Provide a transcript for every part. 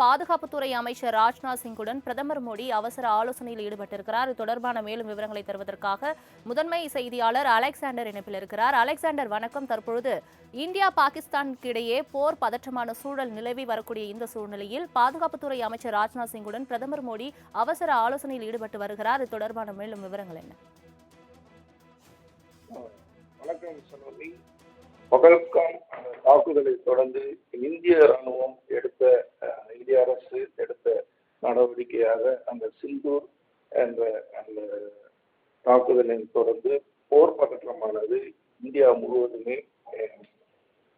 பாதுகாப்புத்துறை அமைச்சர் ராஜ்நாத் சிங்குடன் பிரதமர் மோடி அவசர ஆலோசனையில் ஈடுபட்டிருக்கிறார். இது தொடர்பான மேலும் விவரங்களை தருவதற்காக முதன்மை செய்தியாளர் அலெக்சாண்டர் இணைப்பில் இருக்கிறார். அலெக்சாண்டர் வணக்கம். தற்பொழுது இந்தியா பாகிஸ்தானுக்கு இடையே போர் பதற்றமான சூழல் நிலவி வரக்கூடிய இந்த சூழ்நிலையில் பாதுகாப்புத்துறை அமைச்சர் ராஜ்நாத் சிங்குடன் பிரதமர் மோடி அவசர ஆலோசனையில் ஈடுபட்டு வருகிறார். இது தொடர்பான மேலும் விவரங்கள் என்ன? வணக்கம் பகல்காம் அந்த தாக்குதலை தொடர்ந்து இந்திய ராணுவம் எடுத்த இந்திய அரசு எடுத்த நடவடிக்கையாக அந்த சிந்தூர் என்ற அந்த தாக்குதலின் தொடர்ந்து போர் பதற்றமானது இந்தியா முழுவதுமே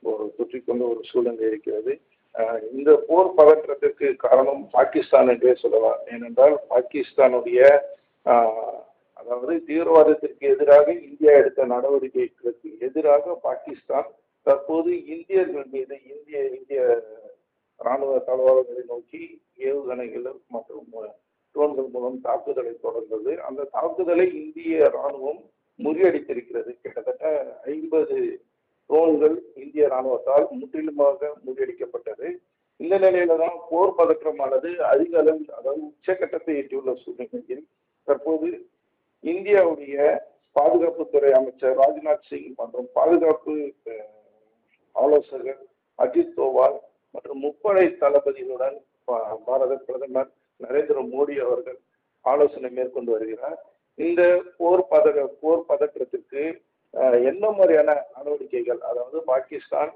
ஒரு சுற்றிக்கொண்ட ஒரு சூழ்நிலை இருக்கிறது. இந்த போர் பதற்றத்திற்கு காரணம் பாகிஸ்தான் என்றே சொல்லலாம். ஏனென்றால் பாகிஸ்தானுடைய அதாவது தீவிரவாதத்திற்கு எதிராக இந்தியா எடுத்த நடவடிக்கைகளுக்கு எதிராக பாகிஸ்தான் தற்போது இந்தியர்கள் மீது இந்திய இந்திய ராணுவ தளவாடங்களை நோக்கி ஏவுகணைகள் மற்றும் ட்ரோன்கள் மூலம் தாக்குதலை தொடர்ந்தது. அந்த தாக்குதலை இந்திய ராணுவம் முறியடித்திருக்கிறது. கிட்டத்தட்ட ஐம்பது ட்ரோன்கள் இந்திய ராணுவத்தால் முற்றிலுமாக முறியடிக்கப்பட்டது. இந்த நிலையில தான் போர் பதற்றமானது அதிக அளவில் அதாவது உச்சகட்டத்தை எட்டியுள்ள சூழ்நிலையில் தற்போது இந்தியாவுடைய பாதுகாப்புத்துறை அமைச்சர் ராஜ்நாத் சிங் மற்றும் பாதுகாப்பு ஆலோசகர் அஜித் தோவால் மற்றும் முப்படை தளபதிகளுடன் பா- பாரத பிரதமர் நரேந்திர மோடி அவர்கள் ஆலோசனை மேற்கொண்டு வருகிறார். இந்த போர் பதக போர் பதற்றத்திற்கு என்ன மாதிரியான நடவடிக்கைகள் அதாவது பாகிஸ்தான்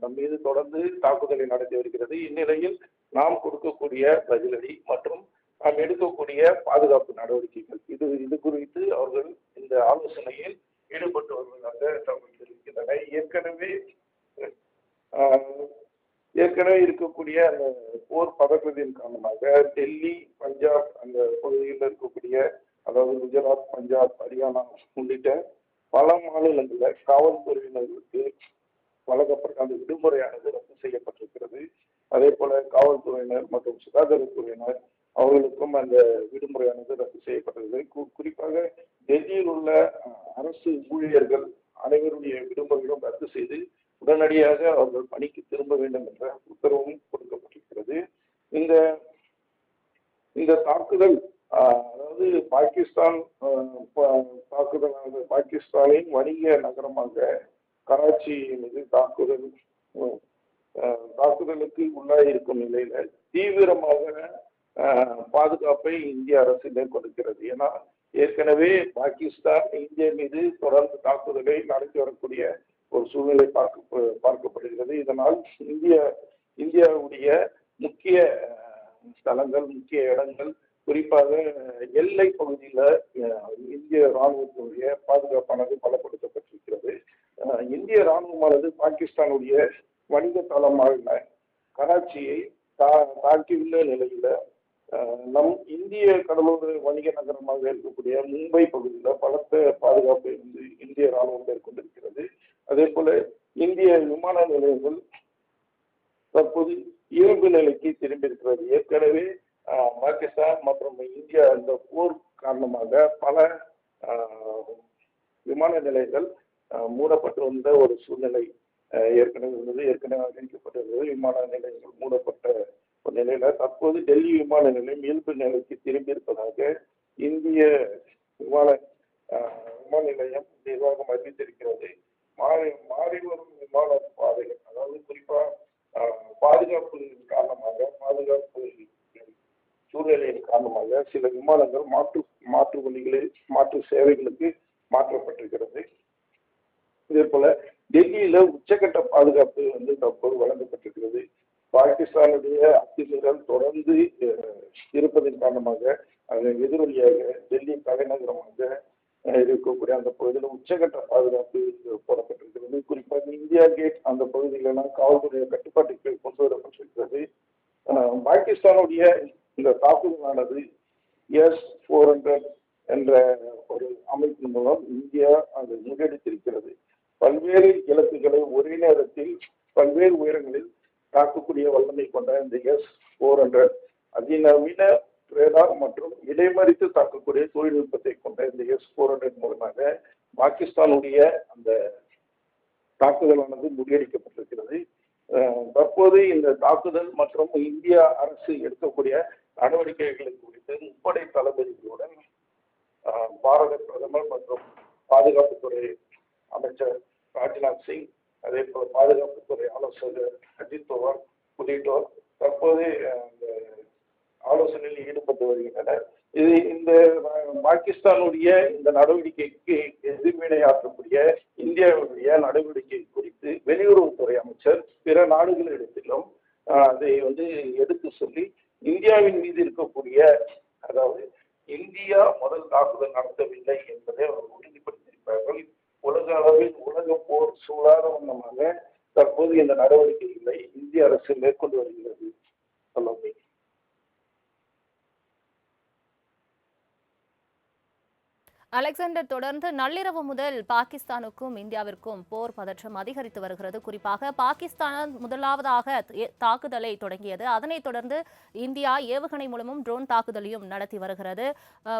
நம் மீது தொடர்ந்து தாக்குதலை நடத்தி வருகிறது. இந்நிலையில் நாம் கொடுக்கக்கூடிய பதிலடி மற்றும் நாம் எடுக்கக்கூடிய பாதுகாப்பு நடவடிக்கைகள் இது இது குறித்து அவர்கள் இந்த ஆலோசனையில் ஈடுபட்டு வருவதாக தகவல் தெரிவிக்கின்றன. ஏற்கனவே ஆஹ், ஏற்கனவே இருக்கக்கூடிய அந்த போர் பதற்றத்தின் காரணமாக டெல்லி பஞ்சாப் அந்த பகுதியில் இருக்கக்கூடிய அதாவது குஜராத் பஞ்சாப் ஹரியானா உள்ளிட்ட பல மாநிலங்களில் காவல்துறையினர்களுக்கு வழங்கப்பட்ட அந்த விடுமுறையானது ரத்து செய்யப்பட்டிருக்கிறது. அதே போல காவல்துறையினர் மற்றும் சுகாதாரத்துறையினர் அவர்களுக்கும் அந்த விடுமுறையானது ரத்து செய்யப்பட்டது. குறிப்பாக டெல்லியில் உள்ள அரசு ஊழியர்கள் அனைவருடைய விடுமுறைகளும் ரத்து செய்து உடனடியாக அவர்கள் பணிக்கு திரும்ப வேண்டும் என்ற உத்தரவும் கொடுக்கப்பட்டிருக்கிறது. இந்த இந்த தாக்குதல் அதாவது பாகிஸ்தான் தாக்குதலானது பாகிஸ்தானின் வணிக நகரமாக கராச்சி மீது தாக்குதல் தாக்குதலுக்கு உள்ளாயிருக்கும் நிலையில தீவிரமாக பாதுகாப்பை இந்திய அரசு மேற்கொடுக்கிறது ஏன்னா ஏற்கனவே பாகிஸ்தான் இந்தியா மீது தொடர்ந்து தாக்குதலை நடத்தி வரக்கூடிய ஒரு சூழ்நிலை பார்க்க பார்க்கப்படுகிறது. இதனால் இந்திய இந்தியாவுடைய முக்கிய ஸ்தலங்கள் முக்கிய இடங்கள் குறிப்பாக எல்லை பகுதியில் இந்திய ராணுவத்தினுடைய பாதுகாப்பானது பலப்படுத்தப்பட்டிருக்கிறது. இந்திய ராணுவமானது பாகிஸ்தானுடைய வணிக தளமான கராச்சியை தா தாக்கியுள்ள நிலையில நம் இந்திய கடலோர வணிக நகரமாக இருக்கக்கூடிய மும்பை பகுதியில் பலத்த பாதுகாப்பை வந்து இந்திய ராணுவம் மேற்கொண்டிருக்கிறது. அதே போல இந்திய விமான நிலையங்கள் தற்போது இயல்பு நிலைக்கு திரும்பியிருக்கிறது. ஏற்கனவே பாகிஸ்தான் மற்றும் இந்தியா இந்த போர் காரணமாக பல விமான நிலையங்கள் மூடப்பட்டு வந்த ஒரு சூழ்நிலை ஏற்கனவே இருந்தது. ஏற்கனவே அறிவிக்கப்பட்டிருந்தது விமான நிலையங்கள் மூடப்பட்ட நிலையில தற்போது டெல்லி விமான நிலையம் இயல்பு நிலைக்கு திரும்பி இருப்பதாக இந்திய விமான விமான நிலையம் நிர்வாகம் அறிவித்திருக்கிறது. மாறி மாறி வரும் விமான பாதைகள் அதாவது குறிப்பா பாதுகாப்பு காரணமாக பாதுகாப்பு சூழ்நிலையின் காரணமாக சில விமானங்கள் மாற்று மாற்று வழிகளில் மாற்று சேவைகளுக்கு மாற்றப்பட்டிருக்கிறது. இதே போல டெல்லியில உச்சகட்ட பாதுகாப்பு வந்து தற்போது வழங்கப்பட்டிருக்கிறது. பாகிஸ்தானுடைய அத்துமீறல் தொடர்ந்து இருப்பதன் காரணமாக அதன் எதிரொலியாக டெல்லி தலைநகரமாக இருக்கக்கூடிய அந்த பகுதியில் உச்சகட்ட பாதுகாப்பு போடப்பட்டிருக்கிறது. குறிப்பாக இந்தியா கேட் அந்த பகுதியிலெல்லாம் காவல்துறை கட்டுப்பாட்டுக்கு கொண்டு வரப்பட்டிருக்கிறது. பாகிஸ்தானுடைய இந்த தாக்குதலானது எஸ் ஃபோர் ஹண்ட்ரட் என்ற ஒரு அமைப்பின் மூலம் இந்தியா அதை முன்னெடுத்திருக்கிறது. பல்வேறு இலக்குகளை ஒரே நேரத்தில் பல்வேறு உயரங்களில் தாக்கக்கூடிய வல்லமை கொண்ட இந்த எஸ் ஃபோர் ஹண்ட்ரட் அதிநவீன ரேடார் மற்றும் இடைமறித்து தாக்கக்கூடிய தொழில்நுட்பத்தை கொண்ட இந்த எஸ் ஃபோர் ஹண்ட்ரட் மூலமாக பாகிஸ்தானுடைய அந்த தாக்குதலானது முறியடிக்கப்பட்டிருக்கிறது. தற்போது இந்த தாக்குதல் மற்றும் இந்தியா அரசு எடுக்கக்கூடிய நடவடிக்கைகள் குறித்து முப்படை தளபதிகளுடன் பாரத பிரதமர் மற்றும் பாதுகாப்புத்துறை அமைச்சர் ராஜ்நாத் சிங் அதே போல பாதுகாப்புத்துறை ஆலோசகர் அஜித் பவார் உள்ளிட்டோர் தற்போது அந்த ஆலோசனையில் ஈடுபட்டு வருகின்றனர். இது இந்த பாகிஸ்தானுடைய இந்த நடவடிக்கைக்கு எதிர்வினையாற்றக்கூடிய இந்தியாவுடைய நடவடிக்கை குறித்து வெளியுறவுத்துறை அமைச்சர் பிற நாடுகளிடத்திலும் அதை வந்து எடுத்து சொல்லி இந்தியாவின் மீது இருக்கக்கூடிய அதாவது இந்தியா முதல் தாக்குதல் நடத்தவில்லை என்பதை போர் தற்போது இந்த நடவடிக்கைகளை இந்திய அரசு மேற்கொண்டு வருகிறது சொல்லி அலெக்சாண்டர் தொடர்ந்து நள்ளிரவு முதல் பாகிஸ்தானுக்கும் இந்தியாவிற்கும் போர் பதற்றம் அதிகரித்து வருகிறது. குறிப்பாக பாகிஸ்தான் முதலாவதாக தாக்குதலை தொடங்கியது. அதனைத் தொடர்ந்து இந்தியா ஏவுகணை மூலமும் ட்ரோன் தாக்குதலையும் நடத்தி வருகிறது.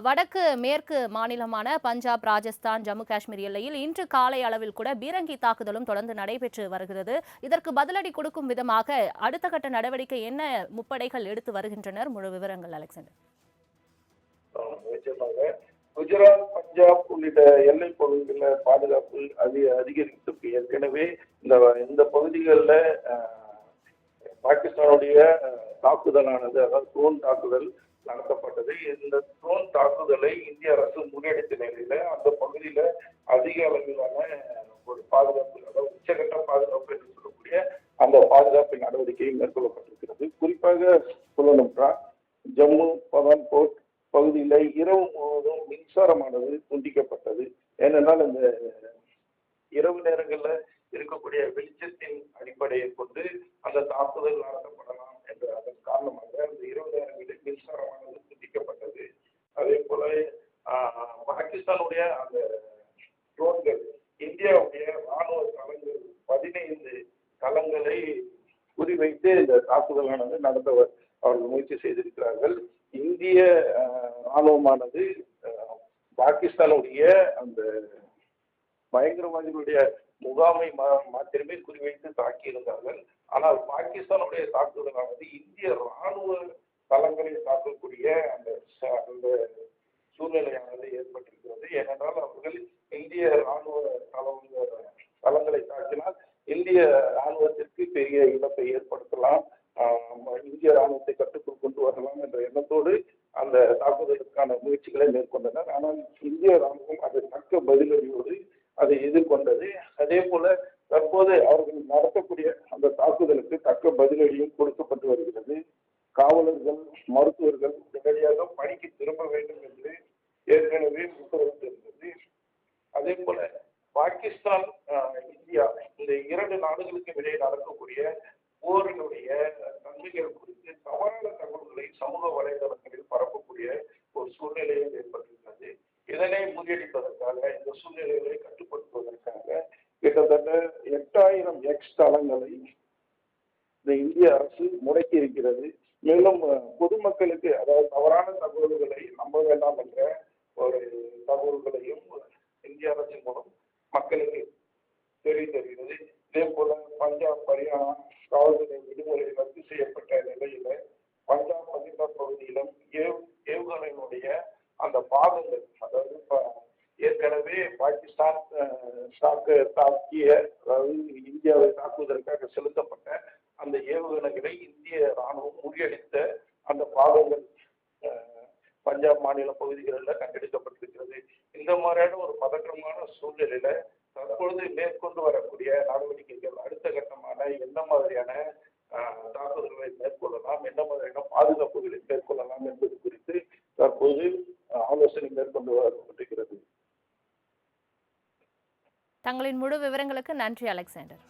வடக்கு மேற்கு மாநிலமான பஞ்சாப் ராஜஸ்தான் ஜம்மு காஷ்மீர் எல்லையில் இன்று காலை அளவில் கூட பீரங்கி தாக்குதலும் தொடர்ந்து நடைபெற்று வருகிறது. இதற்கு பதிலடி கொடுக்கும் விதமாக அடுத்த கட்ட நடவடிக்கை என்ன முப்படைகள் எடுத்து வருகின்றனர். முழு விவரங்கள் அலெக்சாண்டர். நிச்சயமாக. குஜராத் பஞ்சாப் உள்ளிட்ட எல்லை பகுதிகளில் பாதுகாப்பு அதிக அதிகரித்து ஏற்கனவே இந்த இந்த பகுதிகளில் பாகிஸ்தானுடைய தாக்குதலானது அதாவது ட்ரோன் தாக்குதல் நடத்தப்பட்டது. இந்த ட்ரோன் தாக்குதலை இந்திய அரசு முன்னெடுத்த நிலையில அந்த பகுதியில அதிக அளவிலான ஒரு பாதுகாப்பு அதாவது உச்சகட்ட பாதுகாப்பு என்று சொல்லக்கூடிய அந்த பாதுகாப்பு நடவடிக்கை மேற்கொள்ளப்பட்டிருக்கிறது. குறிப்பாக சொல்லணும்னா ஜம்மு பதான்கோட் பகுதியில் இரவு முழுவதும் மின்சாரமானது துண்டிக்கப்பட்டது. ஏனென்றால் இந்த இரவு நேரங்களில் இருக்கக்கூடிய வெளிச்சத்தின் அடிப்படையை கொண்டு அந்த தாக்குதல் நடத்தப்படலாம் என்ற அதன் காரணமாக அந்த இரவு நேரங்களில் மின்சாரமானது துண்டிக்கப்பட்டது. அதே போல பாகிஸ்தானுடைய அந்த ட்ரோன்கள் இந்தியாவுடைய ராணுவ தளங்கள் பதினைந்து தளங்களை குறிவைத்து இந்த தாக்குதலானது நடத்த அவர்கள் முயற்சி செய்திருக்கிறார்கள். இந்திய ராணுவமானது பாகிஸ்தானுடைய அந்த பயங்கரவாதிகளுடைய முகாமை மா- மாத்திரமே குறிவைத்து தாக்கியிருந்தார்கள். ஆனால் பாகிஸ்தானுடைய தாக்குதலானது இந்திய ராணுவ தளங்களை தாக்கக்கூடிய அந்த ச- அந்த சூழ்நிலையானது ஏற்பட்டிருக்கிறது. ஏனென்றால் அவர்கள் இந்திய ராணுவ தளம் தளங்களை தாக்கினால் இந்திய ராணுவத்திற்கு பெரிய இழப்பை ஏற்படுத்தலாம். இந்திய ராணுவத்தை கட்டுக்குள் கொண்டு வரலாம் என்ற எண்ணத்தோடு அந்த தாக்குதலுக்கான முயற்சிகளை மேற்கொண்டனர். ஆனால் இந்திய ராணுவம் அதை தக்க பதிலடியோடு அதை எதிர்கொண்டது. அதே போல தற்போது அவர்கள் நடத்தக்கூடிய அந்த தாக்குதலுக்கு தக்க பதிலடியும் கொடுக்கப்பட்டு வருகிறது. காவலர்கள் மருத்துவர்கள் உடனடியாக பணிக்கு திரும்ப வேண்டும் என்று ஏற்கனவே உத்தரவிட்டிருந்தது. அதே போல பாகிஸ்தான் இந்தியா இந்த இரண்டு நாடுகளுக்கு இடையே நடக்கக்கூடிய போரினுடைய தன்மைகள் குறித்து தவறான தகவல்களை சமூக வலைதளங்களில் பரப்பக்கூடிய ஒரு சூழ்நிலையும் ஏற்பட்டிருக்கிறது இதனை முறியடிப்பதற்காக இந்த சூழ்நிலைகளை கட்டுப்படுத்துவதற்காக கிட்டத்தட்ட எட்டாயிரம் எக்ஸ் தளங்களை இந்த இந்திய அரசு முடக்கி இருக்கிறது. மேலும் பொதுமக்களுக்கு அதாவது தவறான தகவல்களை நம்ப வேண்டாம் என்ற ஒரு தகவல்களையும் இந்திய அரசின் மூலம் மக்களுக்கு தெரிவித்திருக்கிறது. இதே போல பஞ்சாப் ஹரியானா காவல்துறை விடுமுறை ரத்து செய்யப்பட்ட நிலையில பஞ்சாப் பஞ்சாப் பகுதியிலும் ஏவ் ஏவுகணையினுடைய அந்த பாகங்கள் அதாவது ப- ஏற்கனவே பாகிஸ்தான் அஹ், தாக்க தாக்கிய அதாவது இந்தியாவை தாக்குவதற்காக செலுத்தப்பட்ட அந்த ஏவுகணைகளை இந்திய ராணுவம் முறியடித்த அந்த பாகங்கள் பஞ்சாப் மாநில பகுதிகளில் கண்டெடுக்கப்பட்டிருக்கிறது. இந்த மாதிரியான ஒரு பதற்றமான சூழ்நிலையில தற்பொழுது மேற்கொண்டு வரக்கூடிய நடவடிக்கைகள் அடுத்த கட்டமான என்ன மாதிரியான தாக்குதல்களை மேற்கொள்ளலாம் என்ன மாதிரியான பாதுகாப்புகளை மேற்கொள்ளலாம் என்பது குறித்து தற்போது ஆலோசனை மேற்கொண்டு வரப்பட்டிருக்கிறது தங்களின் முழு விவரங்களுக்கு நன்றி அலெக்சாண்டர்.